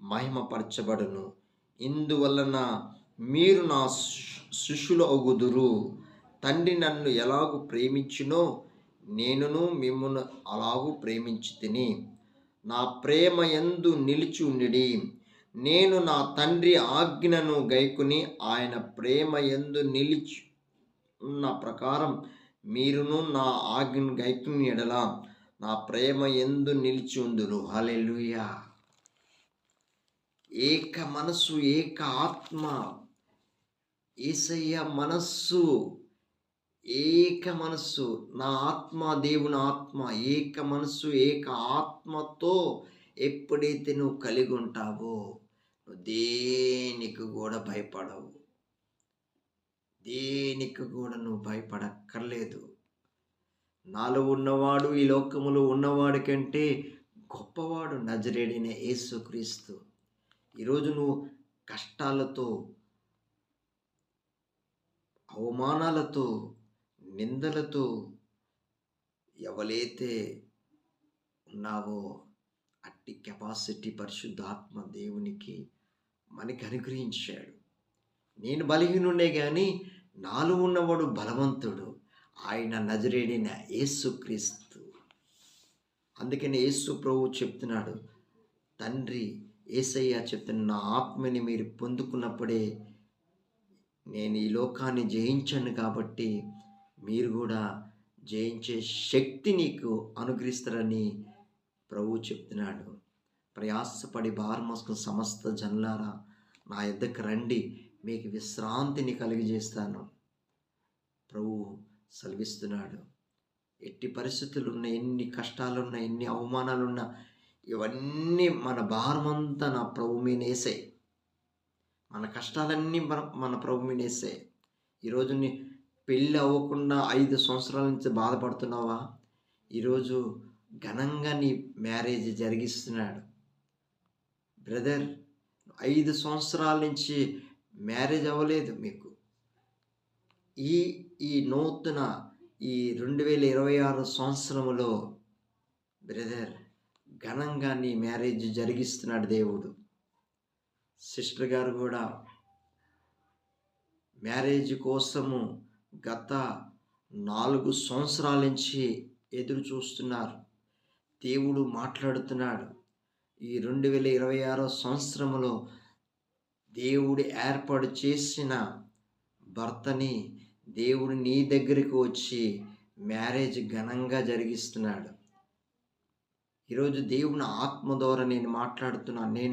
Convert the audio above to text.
మహిమపరచబడును. ఇందువలన మీరు నా శిష్యులు అగుదురు. తండ్రి నన్ను ఎలాగూ ప్రేమించునో నేనును మిమ్మను అలాగూ ప్రేమించి తిని నా ప్రేమ ఎందు నిలిచుండి నేను నా తండ్రి ఆజ్ఞను గైకుని ఆయన ప్రేమ ఎందు నిలిచి ఉన్న ప్రకారం మీరును నా ఆజ్ఞను గైకుని ఎడలా. నా ప్రేమ ఎందు నిలిచి ఉందురు హలెలుయా ఏక మనస్సు ఏక ఆత్మ ఏసయ్య మనస్సు ఏక మనస్సు నా ఆత్మ దేవుని ఆత్మ ఏక మనస్సు ఏక ఆత్మతో ఎప్పుడైతే నువ్వు కలిగి ఉంటావో నువ్వు దేనికి కూడా భయపడవు. దేనికి కూడా నువ్వు భయపడక్కర్లేదు. నాలో ఉన్నవాడు ఈ లోకములో ఉన్నవాడి కంటే గొప్పవాడు నజరేడిన యేసుక్రీస్తు. ఈరోజు నువ్వు కష్టాలతో అవమానాలతో నిందలతో ఎవలైతే ఉన్నావో అట్టి కెపాసిటీ పరిశుద్ధాత్మ దేవునికి మనకి అనుగ్రహించాడు. నేను బలహీనుండే కానీ నాలో ఉన్నవాడు బలవంతుడు. ఆయన నజరేడిన యేసుక్రీస్తు అందుకని యేసు ప్రభు చెప్తున్నాడు తండ్రి ఏసయ్య చెప్తున్న నా ఆత్మని మీరు పొందుకున్నప్పుడే నేను ఈ లోకాన్ని జయించాను కాబట్టి మీరు కూడా జయించే శక్తి నీకు అనుగ్రహిస్తారని ప్రభు చెప్తున్నాడు. ప్రయాసపడి భారమోసుకున్న సమస్త జనులారా నా ఎద్దకు రండి. మీకు విశ్రాంతిని కలిగజేస్తాను. ప్రభు సెలవిస్తున్నాడు. ఎట్టి పరిస్థితులు ఉన్న ఎన్ని కష్టాలున్నా ఎన్ని అవమానాలున్నా ఇవన్నీ మన భారమంతా నా ప్రభు మీనేసే మన కష్టాలన్నీ మన మన ప్రభు మీనేసే ఈరోజు నీ పెళ్ళి అవ్వకుండా ఐదు సంవత్సరాల నుంచి బాధపడుతున్నావా? ఈరోజు ఘనంగా నీ మ్యారేజ్ జరిగిస్తున్నాడు. బ్రదర్ ఐదు సంవత్సరాల నుంచి మ్యారేజ్ అవ్వలేదు మీకు. ఈ ఈ నూతన ఈ రెండు వేల ఇరవై ఆరు సంవత్సరంలో బ్రదర్ ఘనంగా నీ మ్యారేజ్ జరిగిస్తున్నాడు దేవుడు. సిస్టర్ గారు కూడా మ్యారేజ్ కోసము గత నాలుగు సంవత్సరాల నుంచి ఎదురు చూస్తున్నారు. దేవుడు మాట్లాడుతున్నాడు. ఈ రెండు వేల ఇరవై ఆరో సంవత్సరంలో దేవుడు ఏర్పాటు చేసిన భర్తని దేవుడు నీ దగ్గరికి వచ్చి మ్యారేజ్ ఘనంగా జరిగిస్తున్నాడు. ఈరోజు దేవుని ఆత్మ ద్వారా నేను మాట్లాడుతున్నాను. నేను